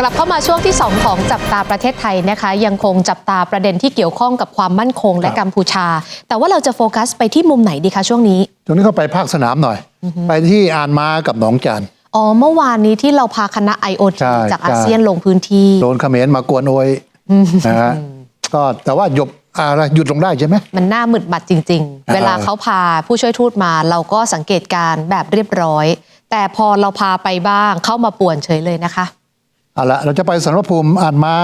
กลับเข้ามาช่วงที่ 2 ของจับตาประเทศไทยนะคะ ยังคงจับตาประเด็นที่เกี่ยวข้องกับความมั่นคงและครับกัมพูชา แต่ว่าเราจะโฟกัสไปที่มุมไหนดีคะช่วงนี้ตรงนี้เขาไปภาคสนามหน่อย ไปที่อานม้ากับหนองจานอ๋อเมื่อวานนี้ที่เราพาคณะ IoT ใช่จากใช่อาเซียนลงพื้นที่โดนเขมรมากวนโอยนะฮะก็แต่ว่าหยุดอะไรหยุดลงได้ใช่ไหมมันน่าหมึดบัดจริงอ่าๆเวลาเขาพาผู้ช่วยทูตมา เราก็สังเกตการณ์แบบเรียบร้อย แต่พอเราพาไปบ้างเข้ามาป่วนเฉยเลยนะคะ เอาละเราจะไปสารพระภูมิอานม้า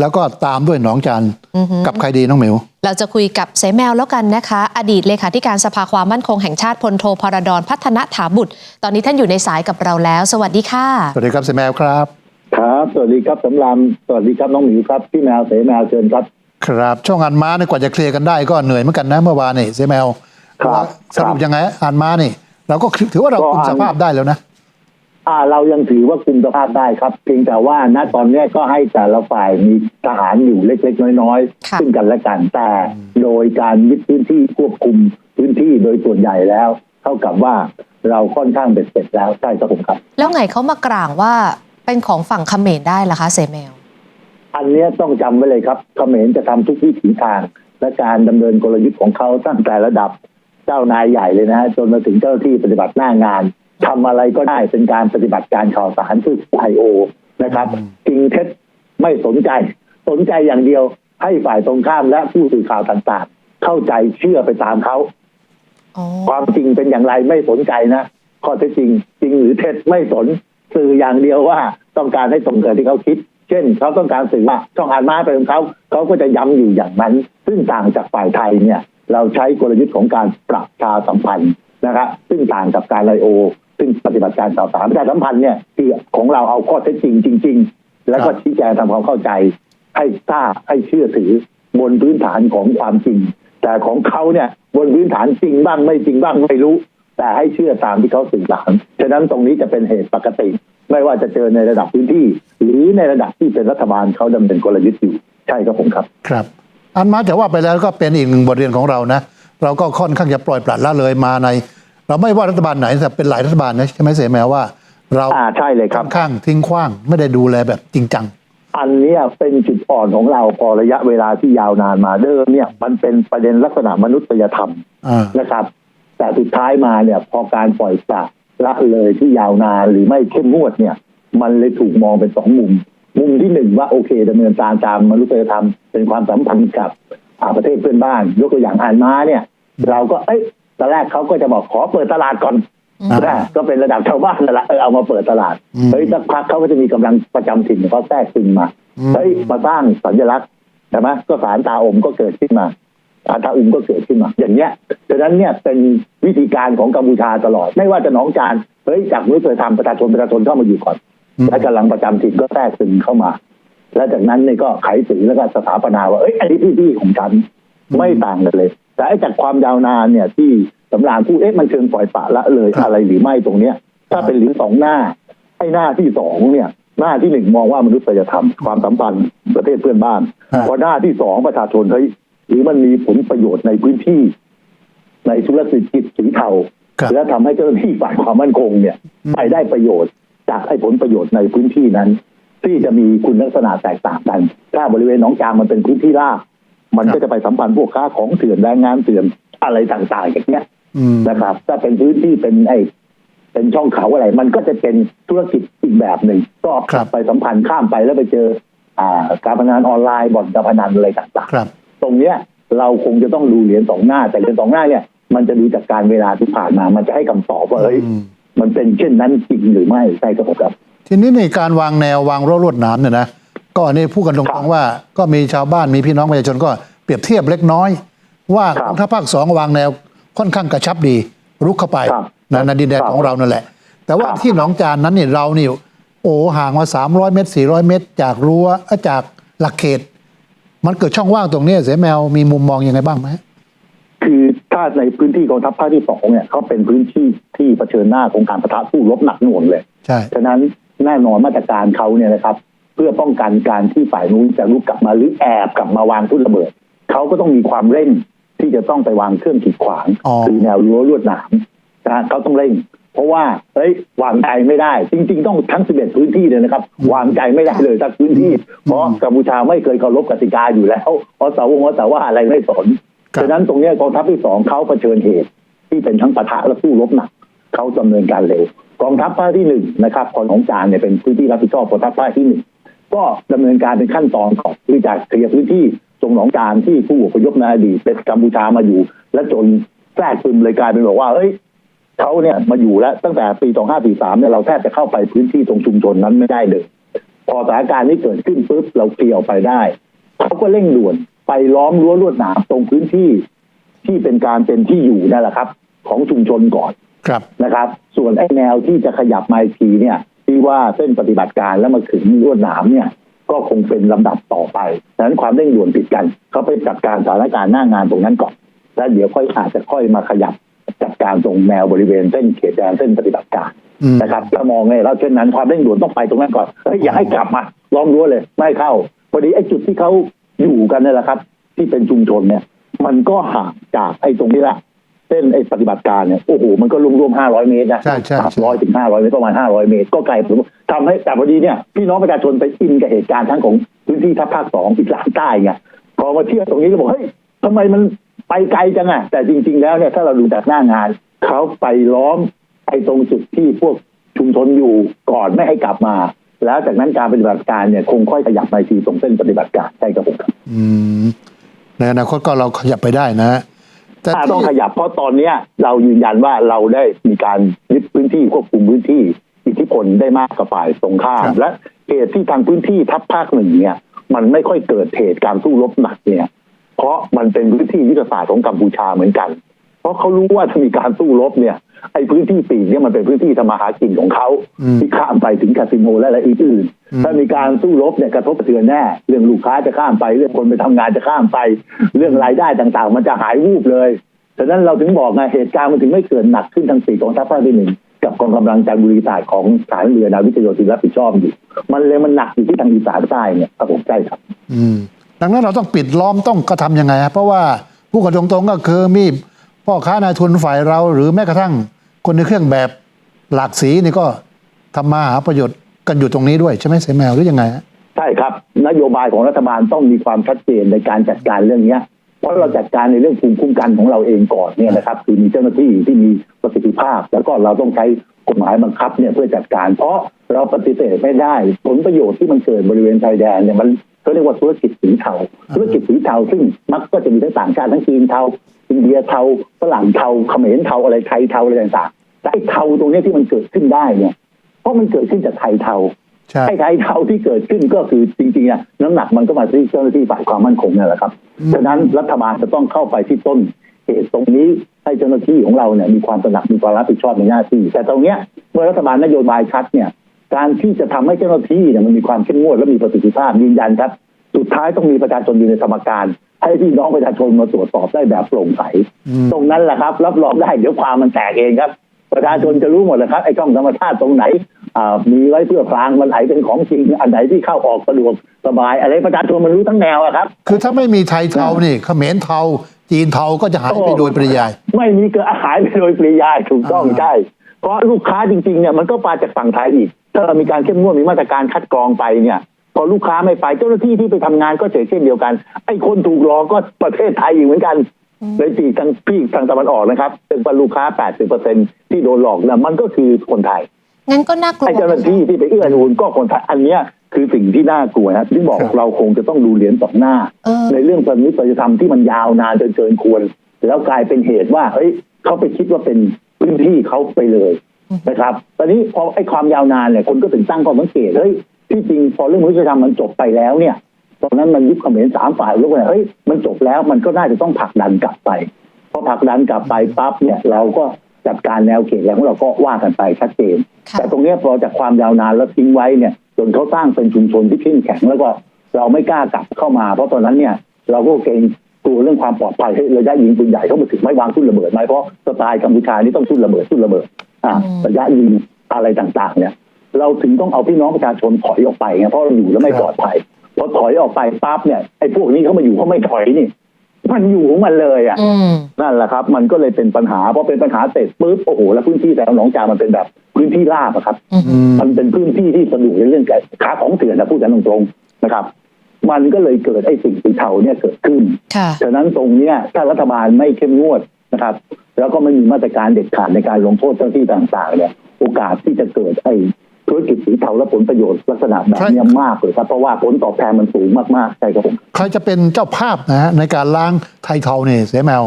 แล้วก็ตามด้วยหนองจานกับใครดีน้องหมิว เราจะคุยกับเสแมวแล้วกันนะคะ อดีตเลขาธิการสภาความมั่นคงแห่งชาติพลโทพรดรพัฒนถาบุตร ตอนนี้ท่านอยู่ในสายกับเราแล้ว สวัสดีค่ะ สวัสดีครับเสยแมวครับ ครับ สวัสดีครับสำรามสวัสดีครับน้องหมิวครับพี่แมวเสแมวเชิญครับ ครับ ช่วงอานม้าเนี่ยกว่าจะเคลียร์กันได้ก็เหนื่อยเหมือนกันนะเมื่อวานนี่เสยแมวครับว่าสรุปครับยังไงอานม้านี่ เราก็ถือว่าเราก็คุมอ่านสภาพได้แล้วนะ อ่าเรายังถือว่าคุมสภาพได้ครับ เพียงแต่ว่าณตอนเนี้ยก็ให้แต่ละฝ่ายมีทหารอยู่เล็กๆ น้อยค่ะๆซึ่งกันและกันแต่โดยการยึดพื้นที่ควบคุมพื้นที่โดยส่วนใหญ่แล้ว เท่ากับว่าเราค่อนข้างเบ็ดเสร็จแล้วใช่ครับผมครับ แล้วไงเขามากร่างว่าเป็นของฝั่งเขมรได้ล่ะคะเสแมวอันเนี้ยต้องจำไว้เลยครับเขมรจะทำทุกวิถีทาง และการดำเนินกลยุทธ์ของเขาตั้งแต่ระดับเจ้านายใหญ่เลยนะฮะจนมาถึงเจ้าหน้าที่ปฏิบัติหน้างาน ทำอะไรก็ได้เป็นการปฏิบัติการข่าวสารที่ไอโอนะครับอืมจริงเท็จไม่สนใจ สนใจอย่างเดียวให้ฝ่ายตรงข้ามและผู้สื่อข่าวต่างๆ เข้าใจเชื่อไปตามเขาอ๋อความจริงเป็นอย่างไรไม่สนใจนะข้อเท็จจริง จริงหรือเท็จไม่สนสื่ออย่างเดียวว่าต้องการให้ตรงกับที่เขาคิด เช่น เขาต้องการสื่อว่าช่องอ่านม้าไปของเขาเขาก็จะย้ำอยู่อย่างนั้น ซึ่งต่างจากฝ่ายไทยเนี่ย เราใช้กลยุทธ์ของการปรับชาสัมพันธ์นะครับซึ่งต่างกับการไลโอ ซึ่งปฏิบัติการข่าวสารประชาสัมพันธ์เนี่ยที่ของเราเอาข้อเท็จจริงจริง ๆ แล้วก็ครับชี้แจงทำความเข้าใจ ให้ทราบให้เชื่อถือบนพื้นฐานของความจริง แต่ของเขาเนี่ยบนพื้นฐานจริงบ้างไม่จริงบ้างไม่รู้ แต่ให้เชื่อตามที่เขาสื่อสารฉะนั้นตรงนี้จะเป็นเหตุปกติ ไม่ว่าจะเจอในระดับพื้นที่ หรือในระดับที่เป็นรัฐบาลเขาดำเนินกลยุทธ์อยู่ใช่ครับผมครับ ครับ อันม้าจะว่าไปแล้วก็เป็นอีกหนึ่งบทเรียนของเรานะ เราก็ค่อนข้างจะปล่อยปละละเลยมาใน เราไม่ว่ารัฐบาลไหนแต่เป็นหลายรัฐบาลนะใช่ไหมเสยแมวว่า เราอ่าใช่เลยคค่รัอบนข้างทิ้งขว้างไม่ได้ดูแลแบบจริงจังอันเนี้ยเป็นจุดอ่อนของเราพอระยะเวลาที่ยาวนานมาเดิมเนี่ย มันเป็นประเด็นลักษณะมนุษยธรรมอ่านะครับ แต่สุดท้ายมาเนี่ย พอการปล่อยปละละเลยที่ยาวนานหรือไม่เข้มงวดเนี่ย มันเลยถูกมองเป็นสองมุม มุมที่หนึ่งว่าโอเคดำเนินการตามมนุษยธรรมเป็นความสัมพันธ์กับอ่าประเทศเพื่อนบ้าน ยกตัวอย่างอ่านม้าเนี่ย เราก็เอ้ย ตอนแรกเขาก็จะบอกขอเปิดตลาดก่อนอ่านะก็เป็นระดับชาวบ้านนั่นแหละเออเอามาเปิดตลาดอืมเฮ้ยสักพักเขาก็จะมีกำลังประจำถิ่นของเขาแทรกซึมมาอืมเฮ้ยมาสร้างสัญลักษณ์ใช่ไหมก็สารตาอมก็เกิดขึ้นมาสารตาอุมก็เกิดขึ้นมา อย่างเงี้ยดังนั้นเนี่ยเป็นวิธีการของกัมพูชาตลอด ไม่ว่าจะหนองจานเฮ้ยจากมนุษยธรรมประชาชนประชาชนเข้ามาอยู่ก่อนอืมและกำลังประจำถิ่นก็แทรกซึมเข้ามา แล้วจากนั้นเนี่ยก็ไขสีแล้วก็สถาปนาว่าเอ้ยอันนี้ที่ที่ของฉันไม่ต่างกันเลย แต่ไอ้จากความยาวนานเนี่ยที่สำรานพูดเอ๊ะมันเชิงปล่อยปละละเลยครับอะไรหรือไม่ตรงเนี้ย ถ้าเป็นเหรียญสองหน้าไอ้หน้าที่สองเนี่ย หน้าที่หนึ่งมองว่ามนุษยธรรมความสัมพันธ์ประเทศเพื่อนบ้านฮะพอหน้าที่สองประชาชนเฮ้ยหรือมันมีผลประโยชน์ในพื้นที่ ในธุรกิจสีเทาครับและทำให้เจ้าหน้าที่ฝ่ายความมั่นคงเนี่ยอืมไปได้ประโยชน์จากไอ้ผลประโยชน์ในพื้นที่นั้น ที่จะมีคุณลักษณะแตกต่างกัน ถ้าบริเวณหนองจามมันเป็นพื้นที่ราบ มันก็จะไปสัมพันธ์พวกค้าของเถื่อนแรงงานเถื่อนอะไรต่างๆอย่างเนี้ยอืมนะครับ ถ้าเป็นพื้นที่เป็นไอ้เป็นช่องเขาอะไร มันก็จะเป็นธุรกิจอีกแบบหนึ่งก็ครับไปสัมพันธ์ข้ามไปแล้วไปเจอ อ่า การพนันออนไลน์บ่อนการพนันอะไรต่างครับๆตรงเนี้ย เราคงจะต้องดูเหรียญสองหน้า แต่เหรียญสองหน้าเนี่ยมันจะดูจากการเวลาที่ผ่านมา มันจะให้คำตอบว่าเฮ้ยอืมมันเป็นเช่นนั้นจริงหรือไม่ใช่ครับผมครับ ทีนี้ในการวางแนววางรั้วลวดหนามเนี่ยนะ ก็อันนี้พูดกันตครัรงบๆว่า ก็มีชาวบ้านมีพี่น้องประชาชนก็เปรียบเทียบเล็กน้อย ว่าครับกองทัพภาคสองวางแนวค่อนข้างกระชับดีรุกเข้าไปครับนะในดินแดนครับของเรานั่นแหละ แต่ว่าครับที่หนองจานนั้นเนี่ยเรานี่โอ้ห่างมา 300 เมตร 400 เมตร จากรั้วเอ้อจากหลักเขต มันเกิดช่องว่างตรงนี้เสียแมวมีมุมมองยังไงบ้างไหมคือถ้าในพื้นที่กองทัพภาคที่สองเนี่ยเขาเป็นพื้นที่ที่เผชิญหน้าของการประทะสู้รบหนักหน่วงเลยใช่ฉะนั้นแน่นอนมาตรการเขาเนี่ยนะครับเพื่อป้องกันการที่ฝ่ายนู้นจะลุกกลับมาหรือแอบกลับมาวางทุ่นระเบิดเขาก็ต้องมีความเร่งที่จะต้องไปวางเครื่องกีดขวางอ๋อหรือแนวรั้วลวดหนามนะฮะเขาต้องเร่ง เพราะว่าเฮ้ยวางใจไม่ได้ จริง ๆ ต้องทั้ง 11 พื้นที่เลยนะครับ วางใจไม่ได้เลยทั้งพื้นที่ เพราะกัมพูชาไม่เคยเคารพกติกาอยู่แล้วเพราะสาวงศ์สาว่าอะไรไม่สนครับฉะนั้นตรงเนี้ยกองทัพที่สองเขาเผชิญเหตุ ที่เป็นทั้งปะทะและสู้รบหนักเขาดำเนินการเร็วกองทัพภาคที่หนึ่งนะครับพลของจานเนี่ยเป็นพื้นที่รับผิดชอบกองทัพภาคที่หนึ่ง ก็ดำเนินการเป็นขั้นตอนก่อนที่จะเคลียร์พื้นที่ตรงหนองจานที่ผู้อพยพในอดีตเป็นกัมพูชามาอยู่ และจนแทรกซึมเลยกลายเป็นบอกว่า เอ้ยเขาเนี่ยมาอยู่แล้วตั้งแต่ปี 2543 เนี่ยเราแทบจะเข้าไปพื้นที่ตรงชุมชนนั้นไม่ได้เลย พอสถานการณ์นี้เกิดขึ้นปุ๊บเราเคลียร์ออกไปได้เขาก็เร่งด่วนไปล้อมรั้วลวดหนามตรงพื้นที่ที่เป็นการเป็นที่อยู่นั่นแหละครับ ของชุมชนก่อนครับนะครับ ส่วนไอ้แนวที่จะขยับมาอีกทีเนี่ย ที่ว่าเส้นปฏิบัติการแล้วมาถึงลวดหนามเนี่ย ก็คงเป็นลำดับต่อไปดังนั้นความเร่งด่วนผิดกัน เขาไปจัดการสถานการณ์หน้างานตรงนั้นก่อน แล้วเดี๋ยวค่อยอาจจะค่อยมาขยับจัดการตรงแนวบริเวณเส้นเขตแดนเส้นปฏิบัติการอืมนะครับถ้ามองเนี่ยแล้วเช่นนั้นความเร่งด่วนต้องไปตรงนั้นก่อนเฮ้ยอย่าให้กลับมาล้อมรั้วเลย ไม่ให้เข้าพอดีไอ้จุดที่เขาอยู่กันเนี่ยแหละครับ ที่เป็นชุมชนเนี่ย มันก็ห่างจากไอ้ตรงนี้ละ เส้นไอ้ปฏิบัติการเนี่ยโอ้โหมันก็รวมรวมห้าร้อยเมตรนะใช่ใช่สามร้อยถึงห้าร้อยเมตรประมาณห้าร้อยเมตร ก็ไกลผมทำให้แต่พอดีเนี่ยพี่น้องประชาชนไปอินกับเหตุการณ์ทั้งของพื้นที่ทัพภาคสองอีสานใต้ไงพอมาเที่ยวตรงนี้ก็บอกเฮ้ยทำไมมันไปไกลจังอะแต่จริง ๆ แล้วเนี่ยถ้าเราดูจากหน้างานเขาไปล้อมไอ้ตรงจุดที่พวกชุมชนอยู่ก่อนไม่ให้กลับมาแล้วจากนั้นการปฏิบัติการเนี่ยคงค่อยขยับไปทีตรงเส้นปฏิบัติการใช่ครับผมครับอืมในอนาคตก็เราขยับไปได้นะ แต่ถ้าที่ต้องขยับเพราะตอนเนี้ย เรายืนยันว่าเราได้มีการยึดพื้นที่ควบคุมพื้นที่อิทธิพลได้มากกว่าฝ่ายตรงข้ามและเหตุที่ทางพื้นที่ทัพภาคหนึ่งเนี่ย มันไม่ค่อยเกิดเหตุการสู้รบหนักเนี่ย เพราะมันเป็นพื้นที่ยุทธศาสตร์ของกัมพูชาเหมือนกัน เพราะเขารู้ว่าถ้ามีการสู้รบเนี่ย ไอ้พื้นที่ปีกเนี่ยมันเป็นพื้นที่ทำมาหากินของเขาอืมที่ข้ามไปถึงคาสิโนและอะไรอื่นๆอืมถ้ามีการสู้รบเนี่ยกระทบกระเทือนแน่เรื่องลูกค้าจะข้ามไป เรื่องคนไปทำงานจะข้ามไป เรื่องรายได้ต่างๆ มันจะหายวูบเลยฉะนั้นเราถึงบอกไงเหตุการณ์มันถึงไม่เกิดหนักขึ้นทางสี่กองทัพภาคที่หนึ่งกับกองกำลังจันทบุรีตายของฐานเรือนาวิกโยธินรับผิดชอบอยู่ มันเลยมันหนักอยู่ที่ทางอีสานใต้เนี่ยครับผมใช่ครับ อืมดังนั้นเราต้องปิดล้อมต้องกระทำยังไงฮะเพราะว่าผู้กระทงตรงๆก็คือมี พ่อค้านายทุนฝ่ายเรา หรือแม้กระทั่งคนในเครื่องแบบหลากสีนี่ก็ทำมาหาประโยชน์กันอยู่ตรงนี้ด้วยใช่ไหมเสแมวหรือยังไงใช่ครับ นโยบายของรัฐบาลต้องมีความชัดเจนในการจัดการเรื่องเนี้ยเพราะเราจัดการในเรื่องภูมิคุ้มกันของเราเองก่อนเนี่ยนะครับคือมีเจ้าหน้าที่ที่มีประสิทธิภาพ แล้วก็เราต้องใช้กฎหมายบังคับเนี่ยเพื่อจัดการ เพราะเราปฏิเสธไม่ได้ผลประโยชน์ที่มันเกิดบริเวณชายแดนเนี่ยมันเขาเรียกว่าธุรกิจสีเทาธุรกิจสีเทาซึ่งมักก็จะมีทั้งต่างชาติทั้งจีนเทา อินเดียเทาฝรั่งเทาเขมรเทาอะไรไทยเทาอะไรต่างๆแต่ไอ้เทาตรงเนี้ยที่มันเกิดขึ้นได้เนี่ยเพราะมันเกิดขึ้นจากไทยเทาใช่ไอ้ไทยเทาที่เกิดขึ้นก็คือจริงๆอะน้ำหนักมันก็มาที่เจ้าหน้าที่ฝ่ายความมั่นคงนี่แหละครับอืมฉะนั้นรัฐบาลจะต้องเข้าไปที่ต้นเหตุตรงนี้ให้เจ้าหน้าที่ของเราเนี่ยมีความตระหนักมีความรับผิดชอบในหน้าที่ แต่ตรงเนี้ยเมื่อรัฐบาลนโยบายชัดเนี่ยการที่จะทำให้เจ้าหน้าที่เนี่ยมันมีความเข้มงวดและมีประสิทธิภาพยืนยันครับ สุดท้ายต้องมีประชาชนอยู่ในสมการ ให้พี่น้องประชาชนมาตรวจสอบได้แบบโปร่งใสอืมตรงนั้นแหละครับ รับรองได้เดี๋ยวความมันแตกเองครับ ประชาชนจะรู้หมดเลยครับไอ้กล้องธรรมชาติตรงไหนอ่ามีไว้เพื่อพรางมันไหนเป็นของจริง อันไหนที่เข้าออกสะดวกสบาย อะไรประชาชนมันรู้ทั้งแนวอะครับ คือถ้าไม่มีไทยเทานี่เขมรเทาจีนเทาก็จะหายไปโดยปริยาย ไม่มีเกิดหายไปโดยปริยายถูกต้องอ่าใช่เพราะลูกค้าจริงๆเนี่ยมันก็มาจากฝั่งไทยอีก ถ้าเรามีการเข้มงวดมีมาตรการคัดกรองไปเนี่ยพ อลูกค้าไม่ไปเจ้าหน้าที่ที่ไปทำงานก็เฉยเช่นเดียวกันไอ้คนถูกหลอกก็ประเทศไทยอีกเหมือนกันในปีกทางปีกทางตะวันออกนะครับเป็นว่าลูกค้า 80%ที่โดนหลอกเนี่ยมันก็คือคนไทยงั้นก็น่ากลัวไอ้เจ้าหน้าที่ที่ไปเอื้อนูนก็คนไทยอันเนี้ยคือสิ่งที่น่ากลัวนะที่บอกครับเราคงจะต้องดูเหรียญสองหน้าเออในเรื่องประนิษยธรรมที่มันยาวนานจนเกินควร แล้วกลายเป็นเหตุว่าเฮ้ยเขาไปคิดว่าเป็นพื้นที่เขาไปเลยนะครับ ตอนนี้พอไอ้ความยาวนานเนี่ยคนก็ถึงตั้งข้อสังเกตเฮ้ย ที่จริงพอเรื่องมนุษยธรรมมันจบไปแล้วเนี่ย ตอนนั้นมันยุบเขมรสามฝ่ายรู้ว่าเฮ้ยมันจบแล้วมันก็น่าจะต้องผลักดันกลับไปพอผลักดันกลับไปปั๊บเนี่ยเราก็จัดการแนวเขตอะไรของเราก็ว่ากันไปชัดเจนค่ะแต่ตรงเนี้ยพอจากความยาวนานแล้วทิ้งไว้เนี่ยจนเขาสร้างเป็นชุมชนที่เข้มแข็งแล้วก็เราไม่กล้ากลับเข้ามา เพราะตอนนั้นเนี่ย เราก็เกรงกลัวเรื่องความปลอดภัยให้ระยะยิงปืนใหญ่เขามาถึงไม่วางทุ่นระเบิดไหมเพราะสไตล์กัมพูชานี่ต้องทุ่นระเบิดทุ่นระเบิดอ่าอืมระยะยิงอะไรต่างๆ เนี่ย เราถึงต้องเอาพี่น้องประชาชนถอยออกไปไงเพราะเราอยู่แล้วไม่ปลอดภัยพอถอยออกไปปั๊บเนี่ยไอ้พวกนี้เขามาอยู่เขาไม่ถอยนี่มันอยู่ของมันเลยอะอืมนั่นแหละครับ มันก็เลยเป็นปัญหาพอเป็นปัญหาเสร็จปุ๊บโอ้โหแล้วพื้นที่แต่ละหนองจามันเป็นแบบพื้นที่ราบอะครับอืมมันเป็นพื้นที่ที่สะดวกในเรื่องการค้าของเถื่อนนะพูดกันตรงๆนะครับ มันก็เลยเกิดไอ้สิ่งสีเทาเนี่ยเกิดขึ้นค่ะฉะนั้นตรงเนี้ยถ้ารัฐบาลไม่เข้มงวดนะครับ แล้วก็ไม่มีมาตรการเด็ดขาดในการลงโทษเจ้าหน้าที่ต่างๆเนี่ย โอกาสที่จะเกิดไอ้ ธุรกิจสีเทาและผลประโยชน์ลักษณะแบบเนี้ยมากเลยครับ เพราะว่าผลตอบแทนมันสูงมาก ๆ ใช่ครับผม ใครจะเป็นเจ้าภาพนะฮะในการล้างไทยเทาเนี่ยเสียแมว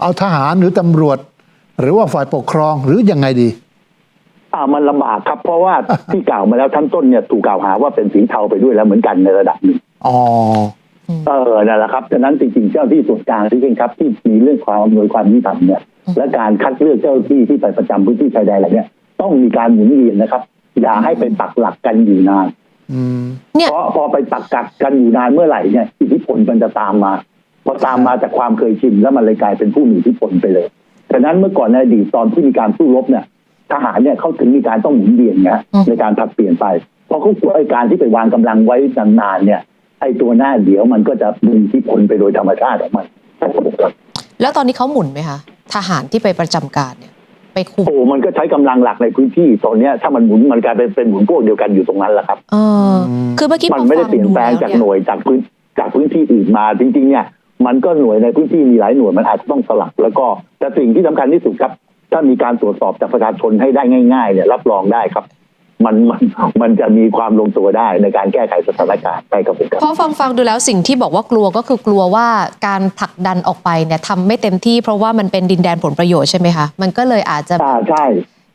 เอาทหารหรือตำรวจ หรือว่าฝ่ายปกครองหรือยังไงดีอ่ามันลำบากครับ เพราะว่าที่กล่าวมาแล้วทั้งต้นเนี่ยถูกกล่าวหาว่าเป็นสีเทาไปด้วยแล้วเหมือนกันในระดับหนึ่งอ๋อเออนั่นแหละครับฉะนั้นจริงๆเจ้าที่ส่วนกลางที่เองครับ ที่มีเรื่องความอำนวยความยุติธรรมเนี่ยอืมและการคัดเลือกเจ้าหน้าที่ที่ไปประจำพื้นที่ชายแดนอะไรเนี่ยต้องมีการหมุนเวียนนะครับ อย่าให้ไปปักหลักกันอยู่นานอืมเนี่ยเพราะพอไปปักกักกันอยู่นานเมื่อไหร่เนี่ยอิทธิพลมันจะตามมา พอตามมาจากความเคยชินแล้วมันเลยกลายเป็นผู้มีอิทธิพลไปเลยฉะนั้นเมื่อก่อนในอดีตตอนที่มีการสู้รบเนี่ยทหารเนี่ยเขาถึงมีการต้องหมุนเวียนนะอืมในการผลัดเปลี่ยนไปเพราะเขากลัวไอ้การที่ไปวางกำลังไว้นานๆเนี่ย ไอ้ตัวหน้าเดี๋ยวมันก็จะมีอิทธิพลไปโดยธรรมชาติของมันแล้วตอนนี้เขาหมุนไหมคะทหารที่ไปประจำการเนี่ย ไปคุมโอ้มันก็ใช้กำลังหลักในพื้นที่ตอนเนี้ยถ้ามันหมุนมันกลายเป็นเป็นหมุนพวกเดียวกันอยู่ตรงนั้นแหละครับเออคือเมื่อกี้มันไม่ได้พอฟังเปลี่ยนแปลงจากดูหแวน่วยจากพื้นจากพื้นที่อื่นมาจริงๆเนี่ยมันก็หน่วยในพื้นที่มีหลายหน่วยมันอาจจะต้องสลับแล้วก็แต่สิ่งที่สำคัญที่สุดครับ ถ้ามีการตรวจสอบจากประชาชนให้ได้ง่ายๆเนี่ยรับรองได้ครับ มันมันมันจะมีความลงตัวได้ในการแก้ไขสถานการณ์ใช่ครับผมครับเพราะฟังฟังดูแล้วสิ่งที่บอกว่ากลัวก็คือกลัวว่าการผลักดันออกไปเนี่ยทำไม่เต็มที่เพราะว่ามันเป็นดินแดนผลประโยชน์ใช่ไหมคะ มันก็เลยอาจจะอ่าใช่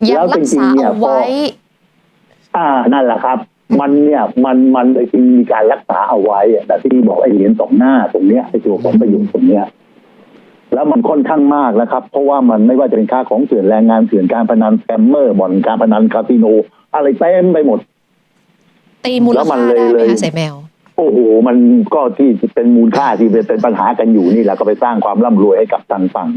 ยังแล้วรัจกริงษาๆเนี่ยเอาพอไว้ อ่านั่นแหละครับ มันเนี่ยมันมันเลยจริงมีการรักษาเอาไว้อะแต่ที่บอกไอ้เหรียญสองหน้าตรงเนี้ยไอ้ตัวผลประโยชน์ตรงเนี้ยแล้วมันค่อนข้างมากนะครับ เพราะว่ามันไม่ว่าจะเป็นค่าของเถื่อนแรงงานเถื่อนการพนันแกมเมอร์บ่อนการพนันคาสิโน อะไรเต็มไปหมมดตีมูลแล้วมัค่านเลยได้ไหมเลยคะเสแมวโอ้โหมันก็ที่เป็นมูลค่าที่เป็นเป็นปัญหากันอยู่นี่แหละก็ไปสร้างความร่ำรวยให้กับทางฝั่ง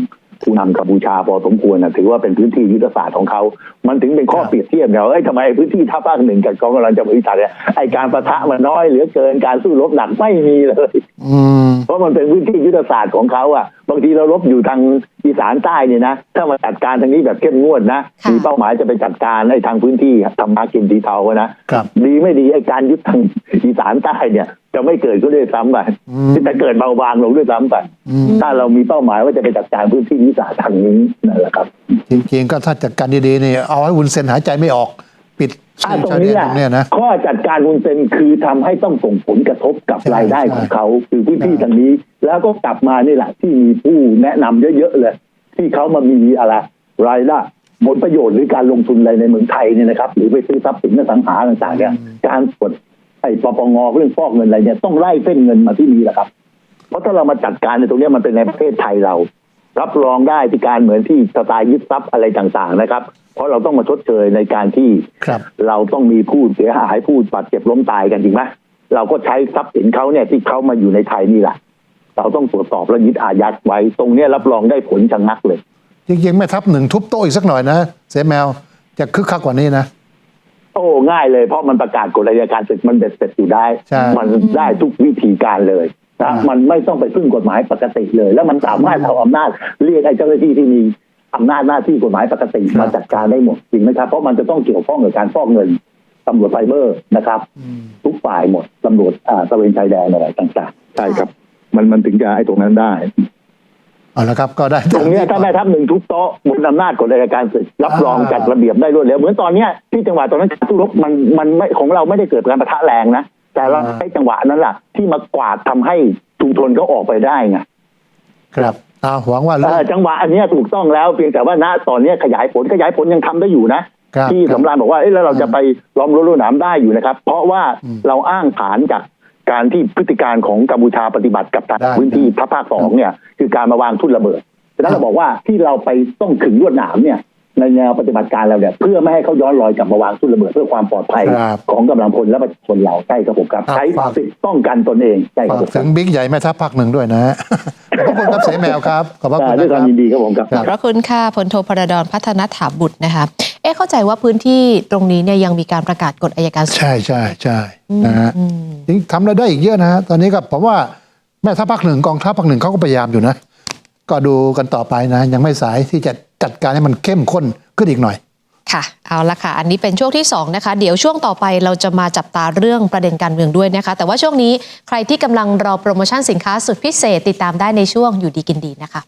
ผู้นำกัมพูชาพอสมควรนะถือว่าเป็นพื้นที่ยุทธศาสตร์ของเขา มันถึงเป็นข้อครับเปรียบเทียบเนี่ยว่าเอ้ยทำไมไอ้พื้นที่ท่าภาคหนึ่งกับกองกำลังจะบริษัทเนี่ยไอการประทะมันน้อยเหลือเกินการสู้รบหนักไม่มีเลยอืมเพราะมันเป็นพื้นที่ยุทธศาสตร์ของเขาอะ บางทีเรารบอยู่ทางอีสานใต้เนี่ยนะ ถ้ามาจัดการทางนี้แบบเข้มงวดนะค่ะมีเป้าหมายจะไปจัดการในทางพื้นที่ทำมากินสีเทาอะนะครับดีไม่ดีไอ้การยึดทางอีสานใต้เนี่ย จะไม่เกิดก็ด้วยซ้ำไปอืมจะเกิดเบาบางลงด้วยซ้ำไปอืมถ้าเรามีเป้าหมายว่าจะไปจัดการพื้นที่วิสาทางนี้นั่นแหละครับ จริงๆก็ถ้าจัดการดีๆนี่เอาให้วุนเซนหายใจไม่ออกปิด อ่าเส้นตรงชายแดนี้นแหละตรงเนี้ยนะข้อจัดการคุณเซนคือทำให้ต้องส่งผลกระทบกับใช่รายได้ใช่ของเขาคือพื้นที่ใช่ทางนี้ แล้วก็กลับมานี่แหละที่มีผู้แนะนำเยอะๆเลย ที่เขามามีอะไรรายได้ผลประโยชน์หรือการลงทุนอะไรในเมืองไทยเนี่ยนะครับ หรือไปซื้อทรัพย์สินอสังหาต่างๆเนี่ยการตรวจไอ้ปปงเรื่องฟอกเงินอะไรเนี่ยต้องไล่เส้นเงินมาที่นี่แหละครับ เพราะถ้าเรามาจัดการในตรงเนี้ยมันเป็นในประเทศไทยเรา รับรองได้ที่การเหมือนที่สไตล์ยึดทรัพย์อะไรต่างๆนะครับ เพราะเราต้องมาชดเชยในการที่ครับเราต้องมีผู้เสียหายผู้บาดเจ็บล้มตายกันจริงไหมเราก็ใช้ทรัพย์สินเขาเนี่ยที่เขามาอยู่ในไทยนี่แหละเราต้องตรวจสอบและยึดอายัดไว้ ตรงเนี้ยรับรองได้ผลชะงักเลย จริงๆแม่ทัพหนึ่งทุบโต๊ะอีกสักหน่อยนะเสียแมวจะคึกคักกว่านี้นะโอ้ง่ายเลยเพราะมันประกาศกฎอัยการศึกมันเบ็ดเสร็จอยู่ได้ใช่มันได้ทุกวิธีการเลยนะอ่ามัมันไม่ต้องไปพึ่งกฎหมายปกติเลย แล้วมันสามารถเอาอำนาจเรียกไอ้เจ้าหน้าที่ที่มี อำนาจหน้าที่กฎหมายปกติมาจัดการได้หมดจริงไหมครับ เพราะมันจะต้องเกี่ยวข้องกับการฟอกเงินตำรวจไซเบอร์นะครับอืมทุกฝ่ายหมดตำรวจอ่าตระเวนชายแดนอะไรต่างๆใช่ครับ มันมันถึงจะไอ้ตรงนั้นได้เอาละครับก็ได้ตรงเนี้ยถ้าแม่ทัพหนึ่งทุกโต๊ะบนอำนาจกฎอัยการศึกรับรองอ่าจัดระเบียบได้รวดเร็วเหมือนตอนเนี้ยที่จังหวะตอนนั้นการสู้รบมันมันไม่ของเราไม่ได้เกิดการประทะแรงนะแต่เราใช้จังหวะนั้นแหละที่มากวาดทำให้ชุมชนเขาออกไปได้ไงครับเอาหวังว่าเอเรื่อองจังหวะอันเนี้ยถูกต้องแล้วเพียงแต่ว่าณตอนเนี้ยขยายผลขยายผลยังทำได้อยู่นะครับที่ครับสำราญบอกว่าเอ๊ะแล้วเราจะไปล้อมรั้วลวดหนามได้อยู่นะครับ เพราะว่าอืมเราอ้างฐานจากการที่พฤติการของกัมพูชาปฏิบัติกับทางได้พื้นที่ทัพภาคสองเนี่ย คือการมาวางทุ่นระเบิดฉะนั้นครับเราบอกว่าที่เราไปต้องขึงลวดหนามเนี่ย ในแนวปฏิบัติการเราเนี่ยเพื่อไม่ให้เขาย้อนรอยกลับมาวางทุ่นระเบิดเพื่อความปลอดภัย ครับของกำลังพลและประชาชนเราใช่ครับผมครับครับใช้ฝาก สิทธิ์ป้องกันตนเองใช่คฝารับกผมคถึรับงบิ๊กใหญ่แม่ทัพภาคหนึ่งด้วยนะขอบพระคุณครับเสียแมวครับ ขอบพระคุณอ่านะด้วยคควารัมบ ยินดีครับผมครับครับ ขอบพระคุณค่ะพลโทพระดอนพัฒนถาบุตรนะคะ เอ๊ะเข้าใจว่าพื้นที่ตรงนี้เนี่ยยังมีการประกาศกฎอัยการศึกใช่ใช่ใช่อืมนะฮะ อืมจริงทำอะไรได้อีกเยอะนะฮะ ตอนนี้ก็ผมว่าแม่ทัพภาคหนึ่งกองทัพภาคหนึ่งเขาก็พยายามอยู่นะ ก็ดูกันต่อไปนะ ยังไม่สายที่จะจัดการให้มันเข้มข้นขึ้นอีกหน่อยค่ะเอาละค่ะ อันนี้เป็นช่วงที่ 2 นะคะ เดี๋ยวช่วงต่อไปเราจะมาจับตาเรื่องประเด็นการเมืองด้วยนะคะ แต่ว่าช่วงนี้ใครที่กำลังรอโปรโมชั่นสินค้าสุดพิเศษติดตามได้ในช่วงอยู่ดีกินดีนะคะ